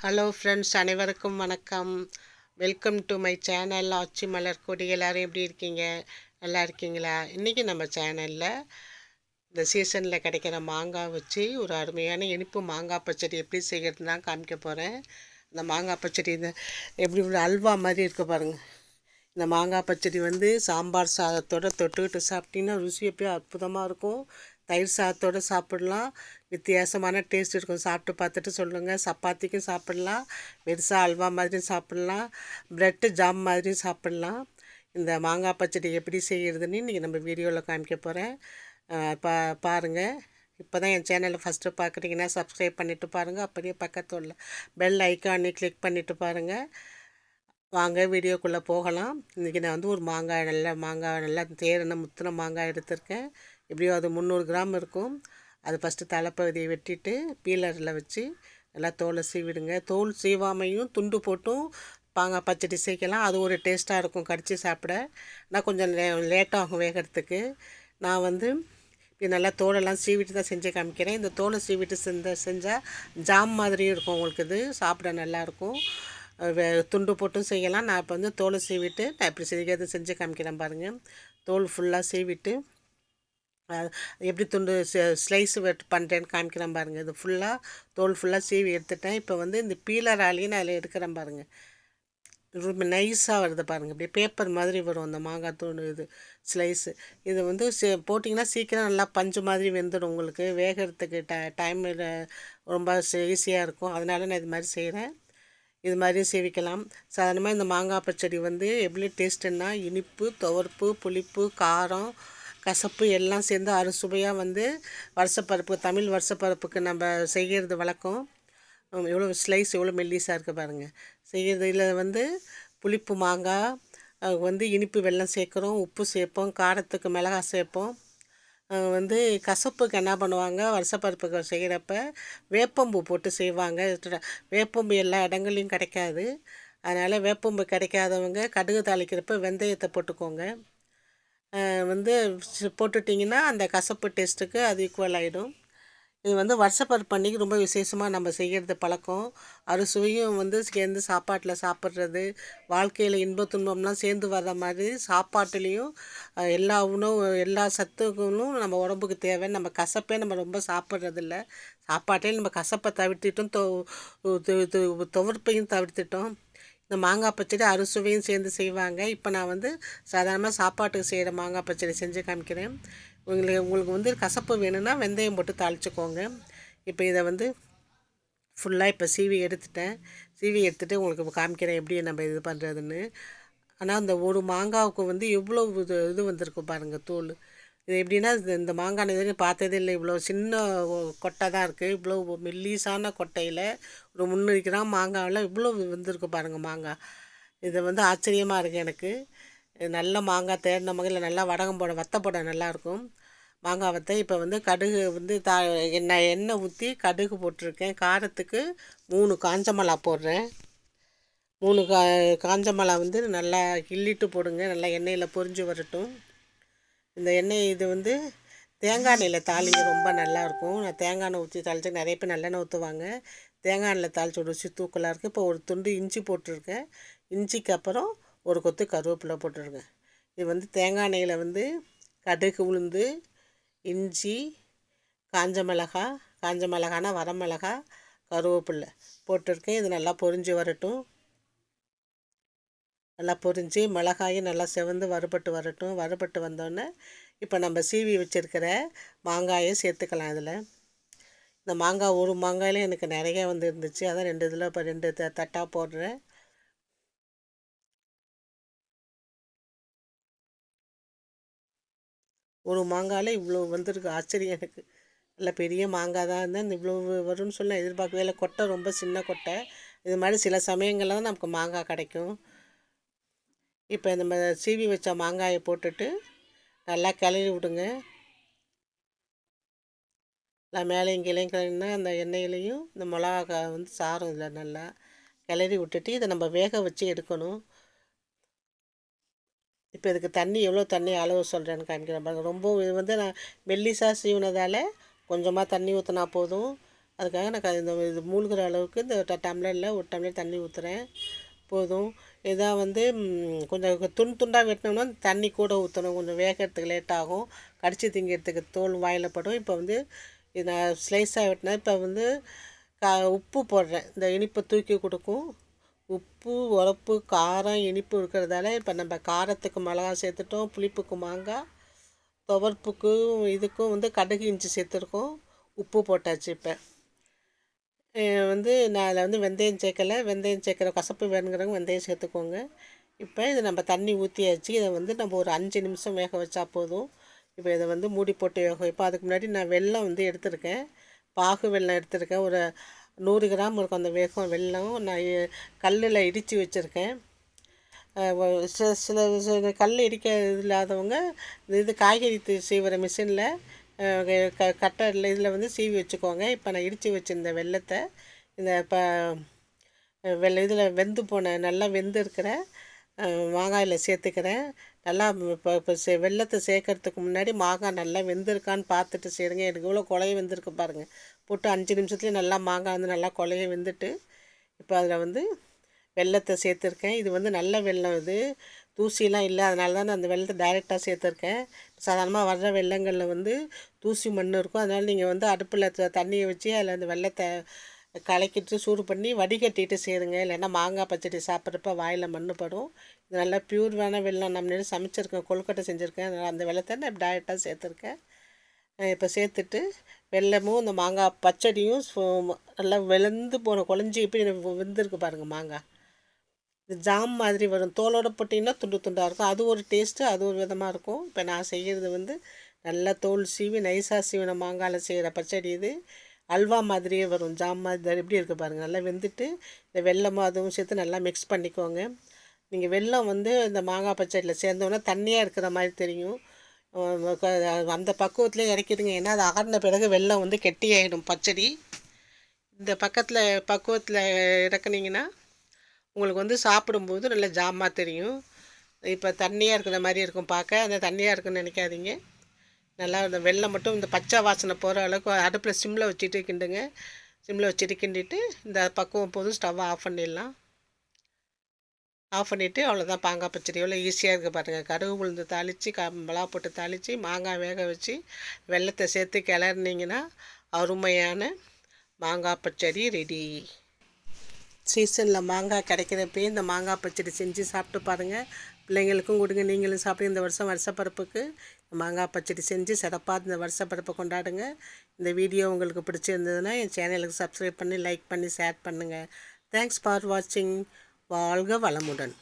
Hello friends அனைவருக்கும் வணக்கம். Welcome to my channel Aachi Malar Kodi எல்லோரும் எப்படி இருக்கீங்க? நல்லா இருக்கீங்களா? இன்றைக்கி நம்ம சேனலில் இந்த சீசனில் கிடைக்கிற மாங்காய் வச்சு ஒரு அருமையான இனிப்பு மாங்காய் பச்சடி எப்படி செய்கிறது தான் காமிக்க போகிறேன் இந்த மாங்காய் பச்சடி இந்த எப்படி ஒரு அல்வா மாதிரி இருக்க பாருங்கள் இந்த மாங்காய் பச்சடி வந்து சாம்பார் சாதத்தோடு தொட்டுக்கிட்டு சாப்பிட்டீங்கன்னா ருசி எப்படியும் அற்புதமாக இருக்கும். தயிர் சாதத்தோடு சாப்பிட்லாம். வித்தியாசமான டேஸ்ட் இருக்கும். சாப்பிட்டு பார்த்துட்டு சொல்லுங்கள் சப்பாத்திக்கும் சாப்பிட்லாம். பெருசாக அல்வா மாதிரியும் சாப்பிட்லாம். ப்ரெட்டு ஜாம் மாதிரியும் சாப்பிட்லாம். இந்த மாங்காய் பச்சடி எப்படி செய்கிறதுன்னு இன்றைக்கி நம்ம வீடியோவில் காமிக்க போகிறேன் பா பாருங்கள் இப்போ தான் என் சேனலை ஃபஸ்ட்டு பார்க்குறீங்கன்னா சப்ஸ்கிரைப் பண்ணிவிட்டு பாருங்கள் அப்படியே பக்கத்தில் பெல் ஐக்கானே கிளிக் பண்ணிவிட்டு பாருங்கள் வாங்க வீடியோக்குள்ளே போகலாம். இன்றைக்கி நான் வந்து ஒரு மாங்காய் நல்ல மாங்காய் நல்லா தேரின முத்தின மாங்காய் எடுத்திருக்கேன். எப்படியோ அது முந்நூறு கிராம் இருக்கும். அது ஃபஸ்ட்டு தலைப்பகுதியை வெட்டிட்டு பீலரில் வச்சு நல்லா தோலை சீவிடுங்க. தோல் சீவாமையும் துண்டு போட்டும் பாங்க பச்சடி சேர்க்கலாம் அது ஒரு டேஸ்ட்டாக இருக்கும். கடித்து சாப்பிட. நான் கொஞ்சம் லே லேட்டாகும் வேகிறதுக்கு. நான் வந்து இது நல்லா தோலெல்லாம் சீவிட்டு தான் செஞ்சு காமிக்கிறேன். இந்த தோலை சீவிட்டு செஞ்ச செஞ்சால் ஜாம் மாதிரியும் இருக்கும் உங்களுக்கு இது. சாப்பிட நல்லாயிருக்கும் துண்டு போட்டும் செய்யலாம். நான் இப்போ வந்து தோலை சீவிட்டு நான் இப்படி செய்கிறது செஞ்சு காமிக்கிறேன் பாருங்கள் தோல் ஃபுல்லாக சீவிட்டு எப்படி துண்டு ஸ்லைஸ் வெட் பண்ணுறேன்னு காமிக்கிறேன் பாருங்கள் இது ஃபுல்லாக தோல் ஃபுல்லாக சீவி எடுத்துட்டேன். இப்போ வந்து இந்த பீலராலையும் நான் அதில் எடுக்கிறேன் பாருங்கள் ரொம்ப நைஸாக வருது பாருங்கள் இப்படி பேப்பர் மாதிரி வரும். அந்த மாங்காய் தூள் இது ஸ்லைஸு இது வந்து சே போட்டிங்கன்னா சீக்கிரம் நல்லா பஞ்சு மாதிரி வெந்துடும் உங்களுக்கு. வேகிறதுக்கு ட டைம் ரொம்ப ஈஸியாக இருக்கும். அதனால நான் இது மாதிரி செய்கிறேன் இது மாதிரி சேவிக்கலாம். சாதாரணமாக இந்த மாங்காய் பச்சடி வந்து எப்படி டேஸ்ட்டுன்னா இனிப்பு துவர்ப்பு புளிப்பு காரம் கசப்பு எல்லாம் சேர்ந்து அறுசுவையாக வந்து வருஷப்பருப்பு தமிழ் வருஷப்பருப்புக்கு நம்ம செய்கிறது வழக்கம். எவ்வளோ ஸ்லைஸ் எவ்வளோ மெல்லிஸாக இருக்குது பாருங்கள் செய்கிறது இதில் வந்து புளிப்பு மாங்காய் வந்து இனிப்பு வெள்ளம் சேர்க்குறோம் உப்பு சேர்ப்போம் காரத்துக்கு மிளகா சேர்ப்போம். வந்து கசப்புக்கு என்ன பண்ணுவாங்க வருஷப்பருப்புக்கு செய்கிறப்ப வேப்பம்பு போட்டு செய்வாங்க. வேப்பம்பு எல்லா இடங்கள்லையும் கிடைக்காது. அதனால் வேப்பம்பு கிடைக்காதவங்க கடுகு தாளிக்கிறப்ப வெந்தயத்தை போட்டுக்கோங்க. வந்து போட்டுட்டிங்கன்னா அந்த கசப்பு டேஸ்ட்டுக்கு அது ஈக்குவல் ஆகிடும் இது வந்து வருஷப்பருப்பு அன்றைக்கி ரொம்ப விசேஷமாக நம்ம செய்கிறது பழக்கம். அறுசுவையும் வந்து சேர்ந்து சாப்பாட்டில் சாப்பிட்றது வாழ்க்கையில் இன்ப துன்பம்லாம் சேர்ந்து வர்ற மாதிரி சாப்பாட்டுலேயும் எல்லா உணவு எல்லா சத்துக்களும் நம்ம உடம்புக்கு தேவை நம்ம கசப்பே நம்ம ரொம்ப சாப்பிட்றதில்ல. சாப்பாட்டையும் நம்ம கசப்பை தவிர்த்திட்டோம் துவர்ப்பையும் தவிர்த்துட்டோம். இந்த மாங்காய் பச்சடி அறுசுவையும் சேர்ந்து செய்வாங்க. இப்போ நான் வந்து சாதாரணமாக சாப்பாட்டுக்கு செய்கிற மாங்காய் பச்சடி செஞ்சு காமிக்கிறேன். உங்களுக்கு உங்களுக்கு வந்து கசப்பு வேணும்னா வெந்தயம் போட்டு தாளிச்சுக்கோங்க. இப்போ இதை வந்து ஃபுல்லாக இப்போ சீவி எடுத்துட்டேன். சீவி எடுத்துகிட்டு உங்களுக்கு காமிக்கிறேன் எப்படி நம்ம இது பண்ணுறதுன்னு ஆனால் அந்த ஒரு மாங்காவுக்கு வந்து எவ்வளோ இது இது வந்திருக்கு பாருங்கள் தோல். இது எப்படின்னா இந்த மாங்காய் இது பார்த்ததே இல்லை. இவ்வளோ சின்ன கொட்டை தான் இருக்குது இவ்வளோ மெல்லீஸான கொட்டையில் ஒரு முந்நூறு கிராம் மாங்காவில் இவ்வளோ வந்துருக்கு பாருங்கள் மாங்காய். இது வந்து ஆச்சரியமாக இருக்குது எனக்கு. நல்ல மாங்காய் தேடின மகளில் நல்லா வடகம் போட வத்த போட நல்லாயிருக்கும் மாங்காய் வத்தை இப்போ வந்து கடுகு வந்து தா எண்ணெய் எண்ணெய் ஊற்றி கடுகு போட்டிருக்கேன். காரத்துக்கு மூணு காஞ்ச மிளகா போடுறேன். மூணு கா காஞ்ச மிளகா வந்து நல்லா கிள்ளிட்டு போடுங்க. நல்லா எண்ணெயில் பொரிஞ்சு வரட்டும். இந்த எண்ணெய் இது வந்து தேங்காய் எண்ணெயில் தாளிங்க ரொம்ப நல்லாயிருக்கும் நான் தேங்காய் எண்ணெய் ஊற்றி தாளித்து நிறைய பேர் நல்லெண்ணெய் ஊற்றுவாங்க தேங்காய் எண்ணெயில் தாளித்து ருசி தூக்கலாக இருக்குது இப்போ ஒரு துண்டு இஞ்சி போட்டிருக்கேன். இஞ்சிக்கு அப்புறம் ஒரு கொத்து கருவேப்பிலை போட்டிருக்கேன். இது வந்து தேங்காய் எண்ணெயில் வந்து கடுகு உளுந்து இஞ்சி காஞ்ச மிளகா காஞ்ச மிளகானா வரமிளகா கருவேப்பில்லை போட்டிருக்கேன். இது நல்லா பொரிஞ்சு வரட்டும். நல்லா பொரிஞ்சு மிளகாயும் நல்லா செவந்து வறுபட்டு வரட்டும். வறுபட்டு வந்தோடனே இப்போ நம்ம சீவி வச்சுருக்கிற மாங்காயை சேர்த்துக்கலாம் இதில். இந்த மாங்காய் ஒரு மாங்காயிலும் எனக்கு நிறைய வந்து இருந்துச்சு அதான் ரெண்டு இதில் இப்போ ரெண்டு த தட்டாக போடுறேன். ஒரு மாங்காயில் இவ்வளோ வந்திருக்கு. ஆச்சரியம் எனக்கு. நல்ல பெரிய மாங்காய் தான் இருந்தால் இந்த இவ்வளோ வரும்னு சொல்ல எதிர்பார்க்கவே இல்லை. கொட்டை ரொம்ப சின்ன கொட்டை. இது மாதிரி சில சமயங்களில் தான் நமக்கு மாங்காய் கிடைக்கும். இப்போ நம்ம சீவி வச்ச மாங்காயை போட்டுட்டு நல்லா கிளறி விடுங்க. நான் மேலேயும் கீழேயும் கிளறினா அந்த எண்ணெயிலையும் இந்த மிளகா வந்து சாரும் இல்லை நல்லா கிளறி விட்டுட்டு இதை நம்ம வேக வச்சு எடுக்கணும். இப்போ இதுக்கு தண்ணி எவ்வளோ தண்ணி அளவு சொல்கிறேன்னு காமிக்கிறேன் பாருங்கள் ரொம்ப இது வந்து நான் மெல்லிசாக சீவினதால் கொஞ்சமாக தண்ணி ஊற்றினா போதும். அதுக்காக நான் இந்த இது மூழ்கிற அளவுக்கு இந்த டம்ளரில் ஒரு டம்ளர் தண்ணி ஊற்றுறேன் போதும். இதாக வந்து கொஞ்சம் துண்டு துண்டாக வெட்டினோம்னா தண்ணி கூட ஊற்றணும் கொஞ்சம் வேகிறதுக்கு லேட் ஆகும். கடிச்சு திங்கிறதுக்கு தோல் வாயில் படும். இப்போ வந்து இது நான் ஸ்லைஸாக வெட்டினேன் இப்போ வந்து கா உப்பு போடுறேன். இந்த இனிப்பை தூக்கி கொடுக்கும். உப்பு உரப்பு காரம் இனிப்பு இருக்கிறதால இப்போ நம்ம காரத்துக்கு மிளகா சேர்த்துட்டோம். புளிப்புக்கு மாங்காய் துவர்ப்புக்கும் இதுக்கும் வந்து கடுகு இஞ்சி சேர்த்துருக்கோம். உப்பு போட்டாச்சு இப்போ. வந்து நான் அதில் வந்து வெந்தயம் சேர்க்கலை. வெந்தயம் சேர்க்குற கசப்பு வேணுங்கிறவங்க வெந்தயம் சேர்த்துக்கோங்க. இப்போ இதை நம்ம தண்ணி ஊற்றியாச்சு இதை வந்து நம்ம ஒரு அஞ்சு நிமிஷம் வேக வச்சா போதும். இப்போ இதை வந்து மூடி போட்டு வேக வைப்போம். அதுக்கு முன்னாடி நான் வெல்லம் வந்து எடுத்திருக்கேன். பாகு வெல்லம் எடுத்திருக்கேன். ஒரு நூறு கிராம் இருக்கும் அந்த வேகம் வெல்லம். நான் கல்லில் இடித்து வச்சுருக்கேன். சில சில சில கல் இடிக்க இல்லாதவங்க இது காய்கறி செய்கிற மிஷினில் க கட்டரில் இதில் வந்து சீவி வச்சுக்கோங்க. இப்போ நான் இடித்து வச்சிருந்த வெல்லத்தை இந்த இப்போ வெள்ளை இதில் வெந்து போன நல்லா வெந்து இருக்கிற மாங்காயில் சேர்த்துக்கிறேன். நல்லா இப்போ இப்போ சே வெள்ளத்தை சேர்க்கறதுக்கு முன்னாடி மாங்காய் நல்லா வெந்திருக்கான்னு பார்த்துட்டு செய்கிறேங்க எனக்கு இவ்வளோ குழைய வெந்திருக்கு பாருங்கள் போட்டு அஞ்சு நிமிஷத்துலேயே நல்லா மாங்காய் வந்து நல்லா குழைய வெந்துட்டு இப்போ அதில் வந்து வெள்ளத்தை சேர்த்துருக்கேன். இது வந்து நல்ல வெள்ளம் இது தூசிலாம் இல்லை அதனால தான் நான் அந்த வெள்ளத்தை டைரெக்டாக சேர்த்துருக்கேன். சாதாரணமாக வர்ற வெள்ளங்களில் வந்து தூசி மண் இருக்கும். அதனால் நீங்கள் வந்து அடுப்பில் தண்ணியை வச்சு அதில் அந்த வெள்ளத்தை கலக்கிட்டு சூடு பண்ணி வடிகட்டிட்டு சேருங்க. இல்லைன்னா மாங்காய் பச்சடி சாப்பிட்றப்ப வாயில் மண் படும். இது நல்லா பியூர்வான வெல்லம். நம்ம நேரம் சமைச்சிருக்கேன். கொழுக்கட்டை செஞ்சுருக்கேன். அதனால் அந்த வெள்ளத்தை நான் டைரெக்டாக சேர்த்துருக்கேன். இப்போ சேர்த்துட்டு வெல்லமும் இந்த மாங்காய் பச்சடியும் நல்லா வெளந்து போன குழஞ்சி எப்படி வெந்திருக்கு பாருங்கள் மாங்காய். இது ஜாம் மாதிரி வரும். தோலோட போட்டிங்கன்னா துண்டு துண்டாக இருக்கும். அது ஒரு டேஸ்ட்டு அது ஒரு விதமாக இருக்கும். இப்போ நான் செய்கிறது வந்து நல்லா தோல் சீவி நைஸாக சீவின மாங்காயில் செய்கிற பச்சடி இது. அல்வா மாதிரியே வரும். ஜாம் மாதிரி எப்படி இருக்குது பாருங்கள் நல்லா வெந்துட்டு இந்த வெல்லமும் அதுவும் சேர்த்து நல்லா மிக்ஸ் பண்ணிக்கோங்க. நீங்கள் வெல்லம் வந்து இந்த மாங்காய் பச்சடியில் சேர்ந்தோன்னா தண்ணியாக இருக்கிற மாதிரி தெரியும். அந்த பக்குவத்துலேயே இறக்கிடுங்க. ஏன்னா அது ஆறின பிறகு வெள்ளம் வந்து கெட்டியாயிடும் பச்சடி. இந்த பக்கத்தில் பக்குவத்தில் இறக்குனீங்கன்னா உங்களுக்கு வந்து சாப்பிடும்போது நல்லா ஜாமாக தெரியும். இப்போ தண்ணியாக இருக்கிற மாதிரி இருக்கும் பார்க்க. அந்த தண்ணியாக இருக்குன்னு நினைக்காதீங்க. நல்லா இந்த வெள்ளம் மட்டும் இந்த பச்சை வாசனை போகிற அளவுக்கு அடுப்பில் சிம்மில் வச்சுட்டு கிண்டுங்க. சிம்மில் வச்சுட்டு கிண்டிட்டு இந்த பக்குவம் போதும் ஸ்டவ்வை ஆஃப் பண்ணிடலாம். ஆஃப் பண்ணிவிட்டு அவ்வளோதான் மாங்காய் பச்சடி எவ்வளோ ஈஸியாக இருக்குது பாருங்கள் கடுகு உளுந்து தாளித்து க மிளகா போட்டு தாளித்து மாங்காய் வேக வச்சு வெள்ளத்தை சேர்த்து கிளறினீங்கன்னா அருமையான மாங்காய் பச்சடி ரெடி சீசனில் மாங்காய் கிடைக்கிறப்பயே இந்த மாங்காய் பச்சடி செஞ்சு சாப்பிட்டு பாருங்கள் பிள்ளைங்களுக்கும் கொடுங்க நீங்களும் சாப்பிடுங்க. இந்த வருஷம் வருஷப்பருப்புக்கு மாங்காய் பச்சடி செஞ்சு சிறப்பாக இந்த வருஷப்பருப்பை கொண்டாடுங்க. இந்த வீடியோ உங்களுக்கு பிடிச்சிருந்ததுன்னா என் சேனலுக்கு சப்ஸ்கிரைப் பண்ணி லைக் பண்ணி ஷேர் பண்ணுங்கள் தேங்க்ஸ் ஃபார் வாட்சிங் வாழ்க வளமுடன்.